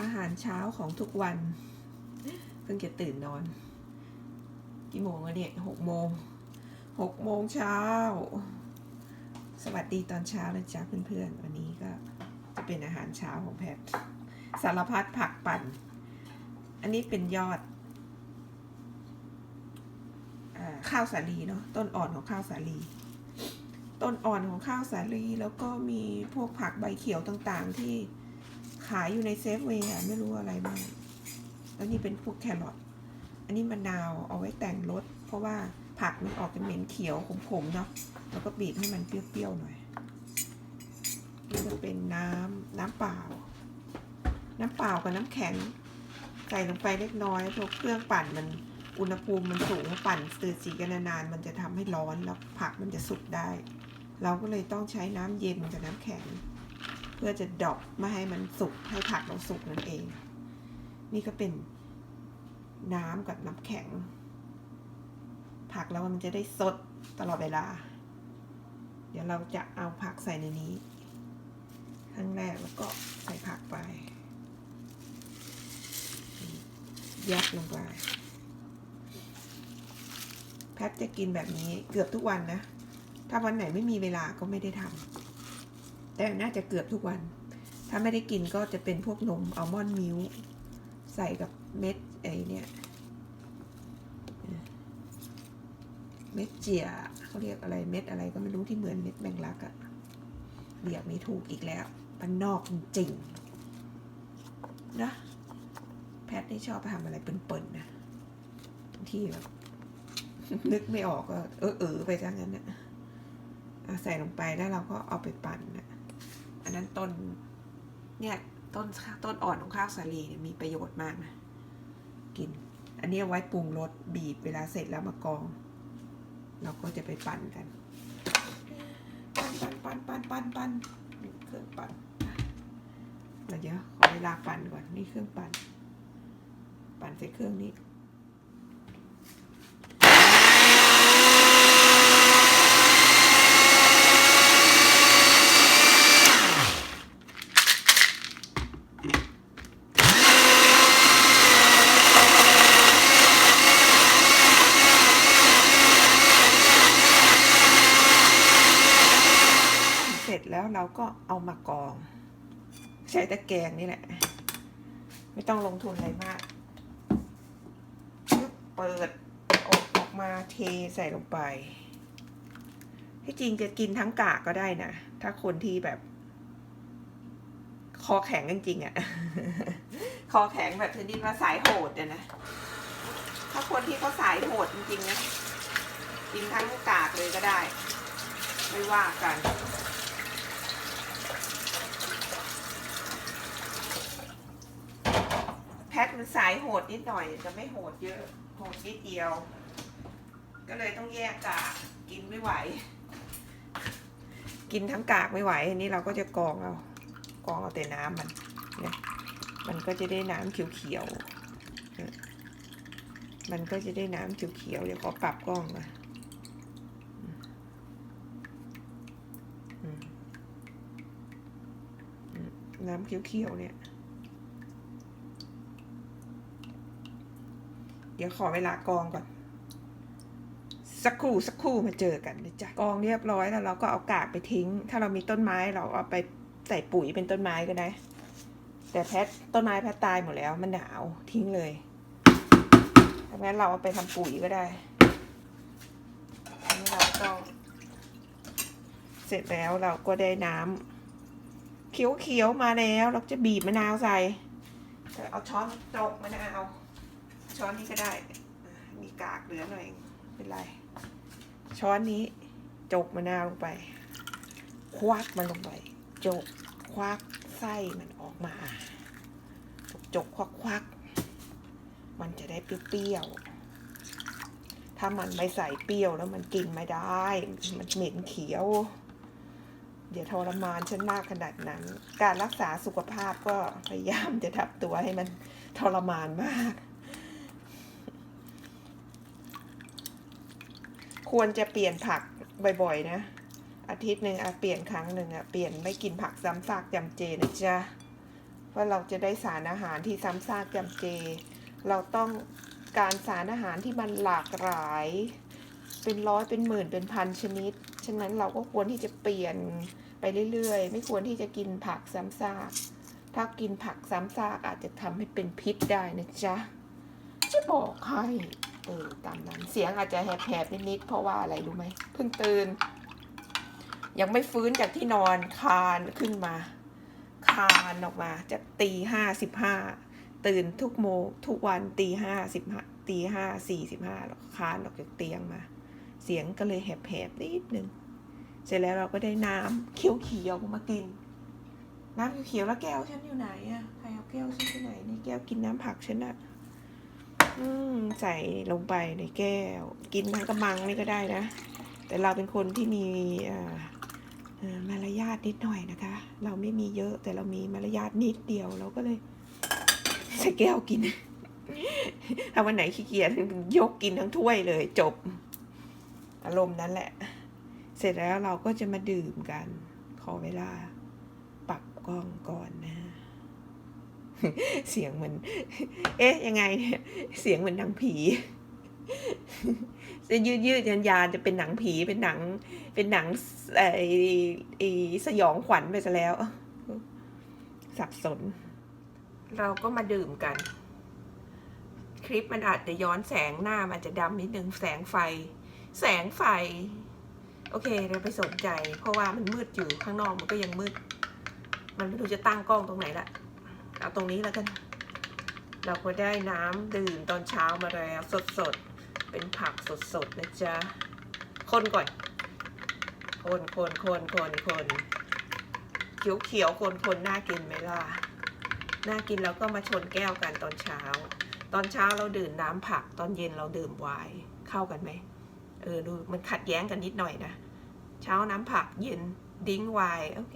อาหารเช้าของทุกวัน เพิ่งจะตื่นนอน กี่โมงแล้วเนี่ยหกโมงหกโมงเช้า สวัสดีตอนเช้านะจ๊ะเพื่อนๆ วันนี้ก็จะเป็นอาหารเช้าของแพทสารพัดผักปั่น อันนี้เป็นยอดอข้าวสาลีเนาะต้นอ่อนของข้าวสาลี ต้นอ่อนของข้าวสาลีแล้วก็มีพวกผักใบเขียวต่างๆที่ ขายอยู่ในเซฟเวย์อะไม่รู้อะไรบ้างแล้วนี่เป็นพวกแครอทอันนี้มะนาวเอาไว้แต่งรสเพราะว่าผักมันออกจะเหม็นเขียวขมๆเนาะแล้วก็บีบให้มันเปรี้ยวๆหน่อยนี่จะเป็นน้ำน้ำเปล่า น้ำเปล่ากับน้ำแข็งใส่ลงไปเล็กน้อยเพราะเครื่องปั่นมันอุณหภูมิมันสูงปั่นสืดสีกันนานๆมันจะทำให้ร้อนแล้วผักมันจะสุกได้ เราก็เลยต้องใช้น้ำเย็นกับน้ำแข็ง พื่อจะดอกไม่ให้มันสุกให้ผักเราสุกนั่นเอง นี่ก็เป็นน้ำกับน้ำแข็ง ผักเรามันจะได้สดตลอดเวลา เดี๋ยวเราจะเอาผักใส่ในนี้ครั้งแรกแล้วก็ใส่ผักไปยัดลงไปแพทจะกินแบบนี้เกือบทุกวันนะ ถ้าวันไหนไม่มีเวลาก็ไม่ได้ทำ แต่น่าจะเกือบทุกวัน ถ้าไม่ได้กินก็จะเป็นพวกนมอัลมอนด์มิลค์ใส่กับเม็ดไอเนี่ยเม็ดเจียเขาเรียกอะไรเม็ดอะไรก็ไม่รู้ที่เหมือนเม็ดแมงลักอะเรียกไม่ถูกอีกแล้วปันนอกจริงนะแพทย์นี่ชอบทำอะไรเปิ่นๆนะบางทีแบบนึกไม่ออกก็เออเออๆไปซะงั้นนะใส่ลงไปแล้วเราก็เอาไปปั่นนะ อันนั้นต้นเนี่ยต้นต้นอ่อนของข้าวสาลีเนี่ยมีประโยชน์มากนะ กิน อันนี้เอาไว้ปรุงรสบีบเวลาเสร็จแล้วมากอง เราก็จะไปปั่นกัน ปั่นปั่นปั่นปั่นปั่นนี่นเครื่องปั่นเดี๋ยเดี๋ยวขอเวลาปั่นก่อนนี่เครื่องปั่น ปั่นใส่เครื่องนี้ แล้วเราก็เอามากอง ใช้ตะแกรงนี่แหละ ไม่ต้องลงทุนอะไรมาก เปิดอบออกมาเทใส่ลงไป ที่จริงจะกินทั้งกากก็ได้นะ ถ้าคนที่แบบ คอแข็งจริงๆอะ่ะ คอแข็งแบบชนิดว่าสายโหดอะนะ ถ้าคนที่เขาสายโหดจริงๆนะกินทั้งกากเลยก็ได้ ไม่ว่ากัน แพทมันสายโหดนิดหน่อยจะไม่โหดเยอะ โหดนิดเดียว ก็เลยต้องแยกกากกินไม่ไหว กินทั้งกากไม่ไหวอันนี้เราก็จะกรองเอากองเอาแต่น้ำมันเนี่ยมันก็จะได้น้ำเขียวๆมันก็จะได้น้ำเขียวๆเดี๋ยวขอปรับกล้องนะอืมอืมน้ำเขียวๆเนี่ย ดี๋ยวขอเวลากองก่อน สักครู่สักครู่มาเจอกันนะจ๊ะกองเรียบร้อยแล้วเราก็เอากากไปทิ้ง ถ้าเรามีต้นไม้เราเอาไปใส่ปุ๋ยเป็นต้นไม้ก็ได้ แต่แพทต้นไม้แพทตายหมดแล้วมันหนาวทิ้งเลยดังนั้นเราเอาไปทำปุ๋ยก็ได้นนี้เราก็เสร็จแล้วเราก็ได้น้ำเขียวๆมาแล้ว เราจะบีบมะนาวใส่เอาช้อนจกมะนาว ช้อนนี้ก็ได้ มีกากเหลือหน่อยเป็นไร ช้อนนี้จกมะนาวลงไป ควักมันลงไป จกควักไส้มันออกมาจกควักควักมันจะได้เปรี้ยวๆ ถ้ามันไม่ใส่เปรี้ยวแล้วมันกินไม่ได้ มันเหม็นเขียว เดี๋ยวทรมานฉันมากขนาดนั้น การรักษาสุขภาพก็พยายามจะทับตัวให้มันทรมานมาก ควรจะเปลี่ยนผักบ่อยๆนะ อาทิตย์หนึ่งอะเปลี่ยนครั้งหนึ่งอะเปลี่ยนไม่กินผักซ้ำซากจำเจนะจ๊ะว่าเราจะได้สารอาหารที่ซ้ำซากจำเจ เราต้องการสารอาหารที่มันหลากหลาย เป็นร้อยเป็นหมื่นเป็นพันชนิด ฉะนั้นเราก็ควรที่จะเปลี่ยนไปเรื่อยๆ ไม่ควรที่จะกินผักซ้ำซาก ถ้ากินผักซ้ำซากอาจจะทำให้เป็นพิษได้นะจ๊ะ จะบอกให้ เออตามนั้นเสียงอาจจะแหบๆนิดๆเพราะว่าอะไรรู้ไหมเพิ่งตื่น ยังไม่ฟื้นจากที่นอนคานขึ้นมา คานออกมาจากตีห้าสิบห้าตื่นทุกโมทุกวันตีห้าสิบห้าตีห้าสี่สิบห้าแล้วคานออกจากเตียงมา เสียงก็เลยแหบๆนิดนึงเสร็จแล้วเราก็ได้น้ำเขียวๆมากิน น้ำเขียวๆแล้วแก้วฉันอยู่ไหนอะใครเอาแก้วฉันไปไหนนี่แก้วกินน้ำผักฉันอะ อืมใส่ลงไปในแก้ว กินทั้งกระมังนี่ก็ได้นะ แต่เราเป็นคนที่มีมารยาทนิดหน่อยนะคะ เราไม่มีเยอะแต่เรามีมารยาทนิดเดียวเราก็เลยใส่แก้วกินถ้าวันไหนขี้เกียจยกกินทั้งถ้วยเลยจบ อารมณ์นั้นแหละ เสร็จแล้วเราก็จะมาดื่มกัน ขอเวลา ปรับกล้องก่อนนะ เสียงเหมือน เอ๊ะ ยังไงเนี่ยเสียงเหมือนหนังผีจะยืดยืดยันยานจะเป็นหนังผีเป็นหนัง เป็นหนังไอ้ไอ้สยองขวัญไปซะแล้ว สับสน เราก็มาดื่มกัน คลิปมันอาจจะย้อนแสงหน้ามันจะดำนิดนึงแสงไฟ แสงไฟ โอเค เราไปสนใจ เพราะว่ามันมืดอยู่ข้างนอกมันก็ยังมืด มันไม่รู้จะตั้งกล้องตรงไหนละ เอาตรงนี้แล้วกัน เราก็ได้น้ำดื่มตอนเช้ามาแล้วสดๆ เป็นผักสดๆนะจ๊ะ คนก่อน คนคนคนคนคนเขียวเขียวๆคนคนน่ากินไหมล่ะ น่ากินแล้วก็มาชนแก้วกันตอนเช้า ตอนเช้าเราดื่มน้ำผัก ตอนเย็นเราดื่มไวน์ เข้ากันไหม เออ ดูมันขัดแย้งกันนิดหน่อยนะ เช้าน้ำผัก เย็นดิ้งไวน์ โอเค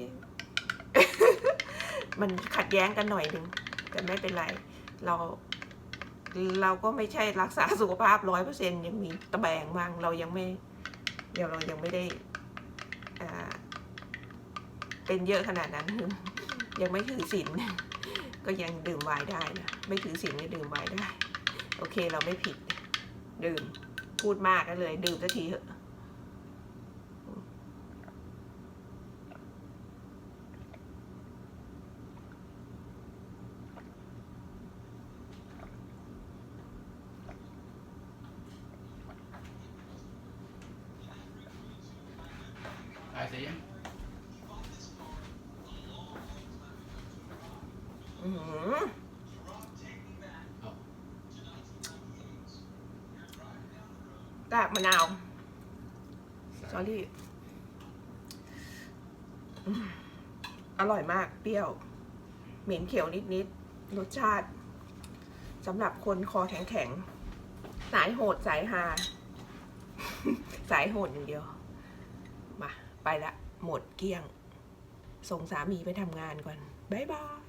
มันขัดแย้งกันหน่อยหนึ่งแต่ไม่เป็นไร เราเราก็ไม่ใช่รักษาสุขภาพร้อยเปอร์เซ็นยังมีตะแบงบ้างเรายังไม่เดี๋ยวเรายังไม่ได้เป็นเยอะขนาดนั้นยังไม่ถือศีลก็ยังดื่มไวน์ได้นะไม่ถือศีลก็ดื่มไวน์ได้ โอเคเราไม่ผิด ดื่มพูดมากก็เลย ดื่มสักทีเถอะ เสียงอื้อหือกากมะนาว s อรี่อร่อยมาก เปรี้ยว เหม็นเขียวนิดๆ รสชาติสำหรับคนคอแข็งๆ สายโหดสายฮา สายโหดอย่างเดียว ไปละหมดเกลี้ยง ส่งสามีไปทำงานก่อน บ๊ายบาย